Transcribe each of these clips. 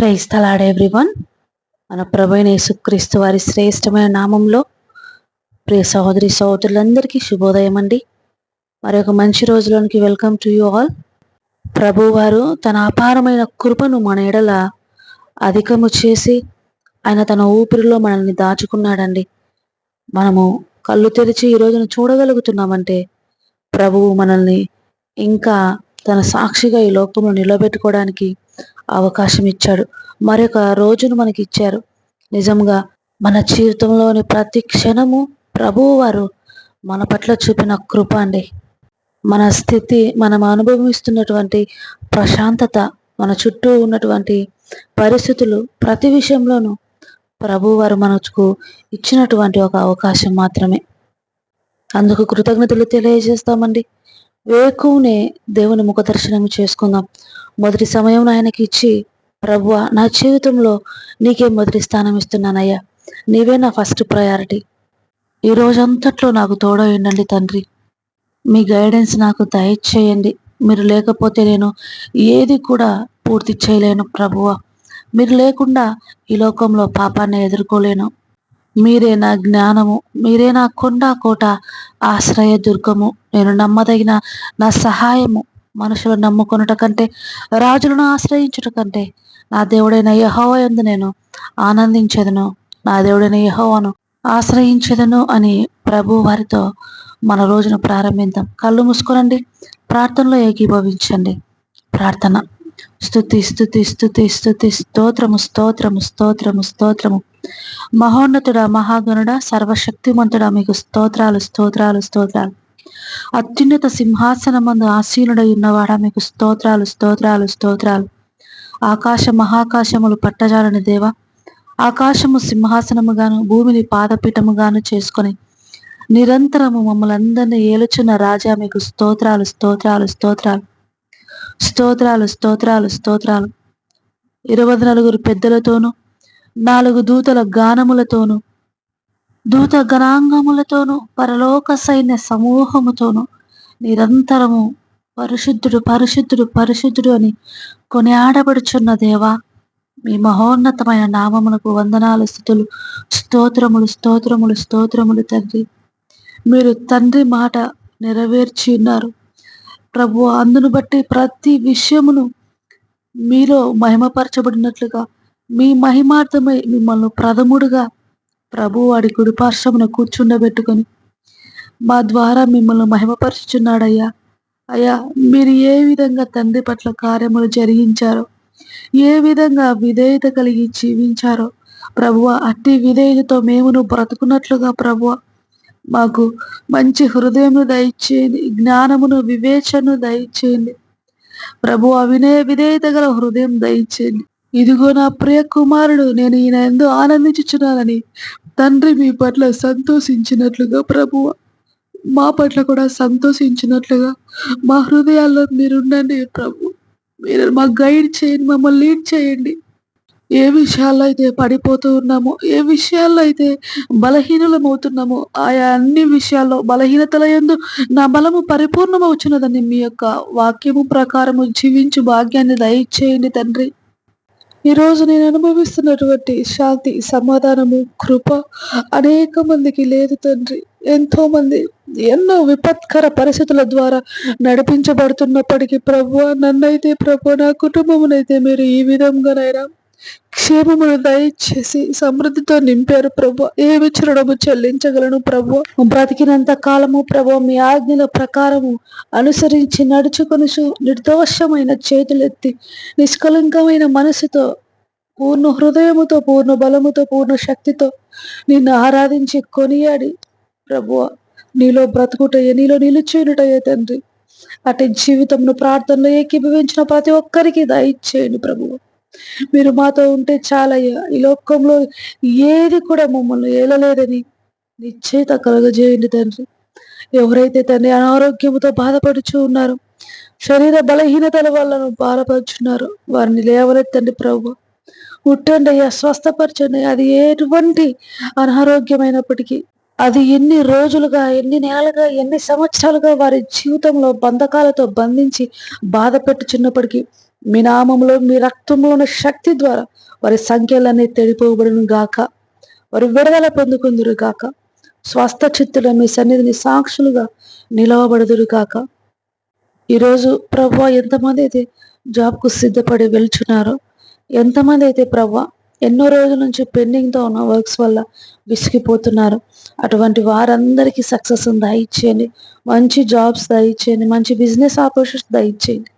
క్రైస్తలాడ్ everyone. మన ప్రభైన యేసుక్రీస్తు వారి శ్రేష్టమైన నామంలో ప్రియ సహోదరి సహోదరులందరికీ శుభోదయం అండి. మరి ఒక మంచి రోజులోనికి వెల్కమ్ టు యూ ఆల్. ప్రభు వారు తన అపారమైన కృపను మన ఎడల అధికము చేసి ఆయన తన ఊపిరిలో మనల్ని దాచుకున్నాడండి. మనము కళ్ళు తెరిచి ఈ రోజున చూడగలుగుతున్నామంటే ప్రభువు మనల్ని ఇంకా తన సాక్షిగా ఈ లోకంలో నిలబెట్టుకోవడానికి అవకాశం ఇచ్చాడు. మరొక రోజును మనకి ఇచ్చారు నిజంగా మన జీవితంలోని ప్రతి క్షణము ప్రభువు వారు మన పట్ల చూపిన కృప అండి. మన స్థితి మనం అనుభవిస్తున్నటువంటి ప్రశాంతత మన చుట్టూ ఉన్నటువంటి పరిస్థితులు ప్రతి విషయంలోనూ ప్రభు వారు మనకు ఇచ్చినటువంటి ఒక అవకాశం మాత్రమే. అందుకు కృతజ్ఞతలు తెలియజేస్తామండి. వేకువునే దేవుని ముఖ దర్శనం చేసుకుందాం. మొదటి సమయం ఆయనకి ఇచ్చి ప్రభువ నా జీవితంలో నీకే మొదటి స్థానం ఇస్తున్నానయ్యా. నీవే నా ఫస్ట్ ప్రయారిటీ. ఈ రోజంతట్లో నాకు తోడయండి తండ్రి. మీ గైడెన్స్ నాకు దయచేయండి. మీరు లేకపోతే నేను ఏది కూడా పూర్తి చేయలేను ప్రభువ. మీరు లేకుండా ఈ లోకంలో పాపాన్ని ఎదుర్కోలేను. మీరే నా జ్ఞానము మీరే నా కొండ కోట ఆశ్రయ దుర్గము. నేను నమ్మదగిన నా సహాయము మనుషులు నమ్ముకొనుట కంటే రాజులను ఆశ్రయించుట కంటే నా దేవుడైన యహోవ ఎందు నేను ఆనందించదను. నా దేవుడైన యహోవను ఆశ్రయించదను అని ప్రభు వారితో మన రోజును ప్రారంభిద్దాం. కళ్ళు మూసుకోనండి ప్రార్థనలో ఏకీభవించండి. ప్రార్థన. స్థుతి స్థుతి స్థుతి స్థుతి స్తోత్రము స్తోత్రము స్తోత్రము స్తోత్రము. మహోన్నతుడా మహాగణుడా సర్వశక్తిమంతుడా మీకు స్తోత్రాలు స్తోత్రాలు స్తోత్రాలు. అత్యున్నత సింహాసనమందు ఆసీనుడై ఉన్నవాడా మీకు స్తోత్రాలు స్తోత్రాలు స్తోత్రాలు. ఆకాశ మహాకాశములు పట్టజాలని దేవ. ఆకాశము సింహాసనముగాను భూమిని పాదపీఠముగాను చేసుకొని నిరంతరము మమ్మల్ని అందరినీ ఏలుచున్న రాజా మీకు స్తోత్రాలు స్తోత్రాలు స్తోత్రాలు. స్తోత్రాలు స్తోత్రాలు స్తోత్రాలు. ఇరవై నలుగురు పెద్దలతోనూ నాలుగు దూతల గానములతోనూ దూత గణాంగములతోనూ పరలోక సైన్య సమూహముతోనూ నిరంతరము పరిశుద్ధుడు పరిశుద్ధుడు పరిశుద్ధుడు అని కొనియాడబడుచున్న దేవా మీ మహోన్నతమైన నామములకు వందనాలు స్థుతులు స్తోత్రములు స్తోత్రములు స్తోత్రములు తండ్రి. మీరు తండ్రి మాట నెరవేర్చి ఉన్నారు. ప్రభు అందును బట్టి ప్రతి విషయమును మీలో మహిమపరచబడినట్లుగా మీ మహిమార్థమై మిమ్మల్ని ప్రథముడుగా ప్రభు వాడి కుడిపార్శ్వమున కూర్చుండబెట్టుకొని మా ద్వారా మిమ్మల్ని మహిమపరుచుచున్నాడయ్యా. అయ్యా మీరు ఏ విధంగా తండ్రి పట్ల కార్యములు జరిగించారో ఏ విధంగా విధేయత కలిగి జీవించారో ప్రభువ అట్టి విధేయతతో మేమును బ్రతుకున్నట్లుగా ప్రభువ మాకు మంచి హృదయమును దయచేయండి జ్ఞానమును వివేచను దయచేయండి. ప్రభు అవినయ విధేయత గల హృదయం దయచేయండి. ఇదిగో నా ప్రియ కుమారుడు నేను ఈయన ఎందు ఆనందించుచున్నానని తండ్రి మీ పట్ల సంతోషించినట్లుగా ప్రభువ మా పట్ల కూడా సంతోషించినట్లుగా మా హృదయాల్లో మీరుండండి ప్రభు. మీరు మా గైడ్ చేయండి మమ్మల్ని లీడ్ చేయండి. ఏ విషయాల్లో అయితే పడిపోతూ ఉన్నామో ఏ విషయాల్లో అయితే బలహీనలమవుతున్నామో ఆయా అన్ని విషయాల్లో బలహీనతల ఎందు నా బలము పరిపూర్ణమవుచున్నదని మీ యొక్క వాక్యము ప్రకారము జీవించు భాగ్యాన్ని దయచేయండి తండ్రి. ఈరోజు నేను అనుభవిస్తున్నటువంటి శాంతి సమాధానము కృప అనేక మందికి లేదు తండ్రి. ఎంతో మంది ఎన్నో విపత్కర పరిస్థితుల ద్వారా నడిపించబడుతున్నప్పటికీ ప్రభు నన్నైతే ప్రభు నా కుటుంబమునైతే మీరు ఈ విధంగానైనా క్షేమమును దయచేసి సమృద్ధితో నింపారు ప్రభు ఏ విచరణము చెల్లించగలను ప్రభు బ్రతికినంత కాలము ప్రభు మీ ఆజ్ఞల ప్రకారము అనుసరించి నడుచుకొని నిర్దోషమైన చేతులెత్తి నిష్కలంకమైన మనసుతో పూర్ణ హృదయముతో పూర్ణ బలముతో పూర్ణ శక్తితో నిన్ను ఆరాధించి కొనియాడి ప్రభు నీలో బ్రతుకుటయ్యే నీలో నిలుచునుటయ్యే తండ్రి. అటు జీవితంను ప్రార్థనలో ఏకీభవించిన ప్రతి ఒక్కరికి దయచేయండి ప్రభువు. మీరు మాతో ఉంటే చాలయ్యా ఈ లోకంలో ఏది కూడా మమ్మల్ని ఏలలేదని నిశ్చయిత కలగజేయండి తండ్రి. ఎవరైతే తండ్రి అనారోగ్యంతో బాధపడుచు ఉన్నారు శరీర బలహీనతల వల్ల బాధపడుచున్నారు వారిని లేవనెత్తండి ప్రభు. ముట్టండి అయ్యా స్వస్థపరచండి అది ఎటువంటి అనారోగ్యమైనప్పటికీ అది ఎన్ని రోజులుగా ఎన్ని నెలలుగా ఎన్ని సంవత్సరాలుగా వారి జీవితంలో బంధకాలతో బంధించి బాధ పెట్టుచున్నప్పటికీ మీ నామంలో మీ రక్తంలో ఉన్న శక్తి ద్వారా వారి సంఖ్యలన్నీ తెడిపోబడును గాక. వారు విడుదల పొందుకుందురు గాక. స్వస్థ చిత్తుల మీ సన్నిధిని సాక్షులుగా నిలవబడుదురు గాక. ఈరోజు ప్రభు ఎంతమంది అయితే జాబ్కు సిద్ధపడి వెళ్చున్నారో ఎంతమంది అయితే ప్రభు ఎన్నో రోజుల నుంచి పెండింగ్తో ఉన్న వర్క్స్ వల్ల విసిగిపోతున్నారు. అటువంటి వారందరికీ సక్సెస్ దయచేయండి. మంచి జాబ్స్ దయచేయండి. మంచి బిజినెస్ ఆపర్చునిటీస్ దయచేయండి.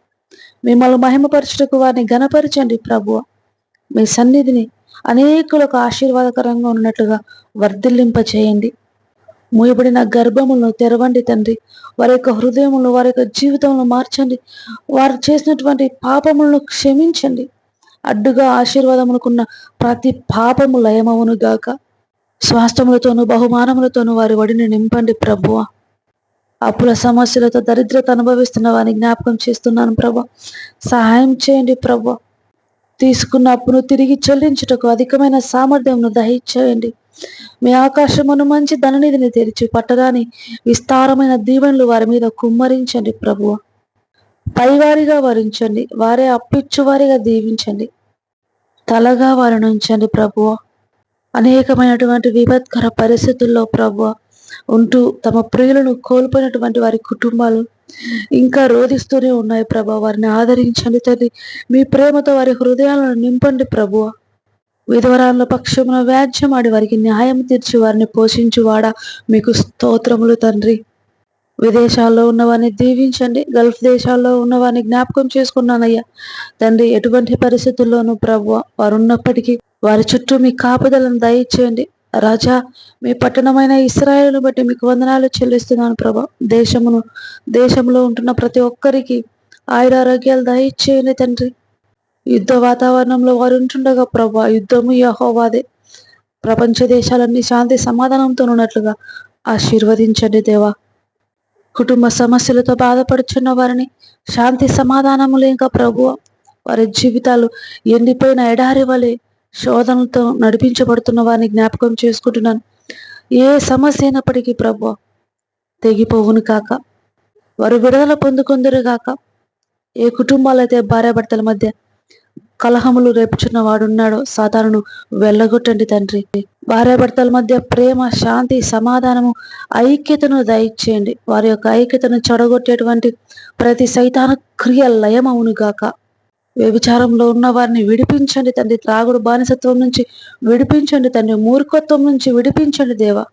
మిమ్మల్ని మహిమపరచుటకు వారిని గణపరచండి ప్రభువ. మీ సన్నిధిని అనేకులకు ఆశీర్వాదకరంగా ఉన్నట్లుగా వర్ధిల్లింప చేయండి. మూయబడిన గర్భములను తెరవండి తండ్రి. వారి యొక్క హృదయములను వారి యొక్క జీవితంలో మార్చండి. వారు చేసినటువంటి పాపములను క్షమించండి. అడ్డుగా ఆశీర్వాదమునుకున్న ప్రతి పాపము లయమవును గాక. స్వాస్థములతోనూ బహుమానములతోనూ వారి వడిని నింపండి ప్రభువ. అప్పుల సమస్యలతో దరిద్రత అనుభవిస్తున్న వారిని జ్ఞాపకం చేస్తున్నాను ప్రభా. సహాయం చేయండి ప్రభా. తీసుకున్న అప్పును తిరిగి చెల్లించుటకు అధికమైన సామర్థ్యంను దహించేయండి. మీ ఆకాశమును మంచి ధననిధిని తెరిచి పట్టరాని విస్తారమైన దీవెనలు వారి మీద కుమ్మరించండి ప్రభువ. పైవారిగా వరించండి. వారే అప్పిచ్చువారిగా దీవించండి. తలగా వారిని ఉంచండి ప్రభువ. అనేకమైనటువంటి విపత్కర పరిస్థితుల్లో ప్రభువ ఉంటూ తమ ప్రియులను కోల్పోయినటువంటి వారి కుటుంబాలు ఇంకా రోధిస్తూనే ఉన్నాయి ప్రభా. వారిని ఆదరించండి తల్లి. మీ ప్రేమతో వారి హృదయాలను నింపండి ప్రభువ. విధవరాల పక్షమున వ్యాజ్యమాడి వారికి న్యాయం తీర్చి వారిని పోషించువాడా. మీకు స్తోత్రములు తండ్రి. విదేశాల్లో ఉన్నవాని దీవించండి. గల్ఫ్ దేశాల్లో ఉన్నవాని జ్ఞాపకం చేసుకున్నానయ్యా. తండ్రి ఎటువంటి పరిస్థితుల్లోనూ ప్రభు వారు ఉన్నప్పటికీ వారి చుట్టూ మీ కాపుదలను దయచేయండి. రాజా మీ పట్టణమైన ఇస్రాయేల్ను బట్టి మీకు వందనాలు చెల్లిస్తున్నాను ప్రభా. దేశమును దేశంలో ఉంటున్న ప్రతి ఒక్కరికి ఆయురారోగ్యాలు దయచేయండి తండ్రి. యుద్ధ వాతావరణంలో వారు ఉంటుండగా ప్రభా యుద్ధము యహోవాదే. ప్రపంచ దేశాలన్నీ శాంతి సమాధానంతో ఉన్నట్లుగా ఆశీర్వదించండి దేవా. కుటుంబ సమస్యలతో బాధపడుచున్న వారిని శాంతి సమాధానములు ఇంకా ప్రభు వారి జీవితాలు ఎండిపోయిన ఎడారి వలె శోధనలతో నడిపించబడుతున్న వారిని జ్ఞాపకం చేసుకుంటున్నాను. ఏ సమస్య అయినప్పటికీ ప్రభు తెగిపోవును కాక. వారు విడుదల పొందుకుందరు కాక ఏ కుటుంబాలైతే భార్యాభర్తల మధ్య కలహములు రేపుచున్న వాడున్నాడో సాతాను వెళ్ళగొట్టండి తండ్రి. భార్యాభర్తల మధ్య ప్రేమ శాంతి సమాధానము ఐక్యతను దయచేయండి. వారి యొక్క ఐక్యతను చెడగొట్టేటువంటి ప్రతి సైతాన క్రియ లయమవును గాక. వ్యభిచారంలో ఉన్న వారిని విడిపించండి తండ్రి. త్రాగుడు బానిసత్వం నుంచి విడిపించండి తండ్రి. మూర్ఖత్వం నుంచి విడిపించండి దేవ.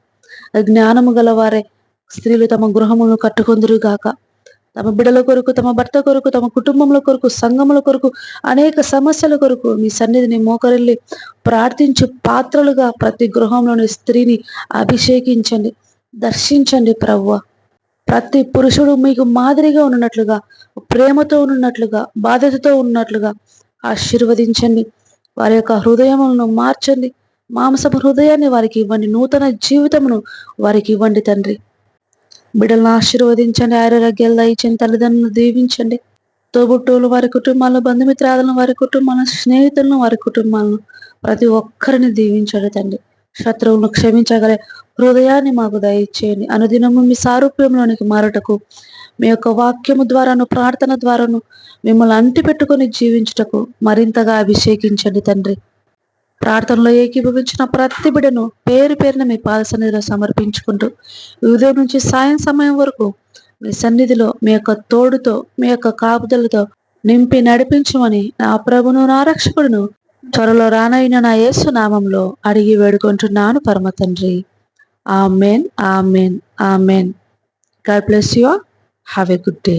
జ్ఞానము గల వారే స్త్రీలు తమ గృహమును కట్టుకుందరు గాక. తమ బిడల కొరకు తమ భర్త కొరకు తమ కుటుంబముల కొరకు సంఘముల కొరకు అనేక సమస్యల కొరకు మీ సన్నిధిని మోకరిల్లి ప్రార్థించు పాత్రలుగా ప్రతి గృహంలోని స్త్రీని అభిషేకించండి దర్శించండి ప్రవ్వ. ప్రతి పురుషుడు మీకు మాదిరిగా ఉన్నట్లుగా ప్రేమతో ఉన్నట్లుగా బాధ్యతతో ఉన్నట్లుగా ఆశీర్వదించండి. వారి యొక్క హృదయములను మార్చండి. మాంసపు హృదయాన్ని వారికి ఇవ్వండి. నూతన జీవితమును వారికి ఇవ్వండి తండ్రి. బిడ్డలను ఆశీర్వదించండి ఆరోగ్యాలు దయచండి తల్లిదండ్రులను దీవించండి. తోబుట్టువులు వారి కుటుంబాలను బంధుమిత్రాలను వారి కుటుంబాలను స్నేహితులను వారి కుటుంబాలను ప్రతి ఒక్కరిని దీవించండి తండ్రి. శత్రువులను క్షమించగలే. హృదయాన్ని మాకు దయచేయండి. అనుదినము మీ సారూప్యంలోనికి మారటకు మీ యొక్క వాక్యము ద్వారాను ప్రార్థన ద్వారాను మిమ్మల్ని అంటి పెట్టుకొని జీవించుటకు మరింతగా అభిషేకించండి తండ్రి. ప్రార్థనలో ఏకీభవించిన ప్రతి బిడను పేరు పేరున మీ పాద సన్నిధిలో సమర్పించుకుంటూ ఉదయం నుంచి సాయం సమయం వరకు మీ సన్నిధిలో మీ యొక్క తోడుతో మీ యొక్క కాపుదలతో నింపి నడిపించమని నా ప్రభును నా రక్షకుడును త్వరలో రానైన నా యేసు నామంలో అడిగి వేడుకుంటున్నాను పరమ తండ్రి. Amen amen amen. God bless you have a good day.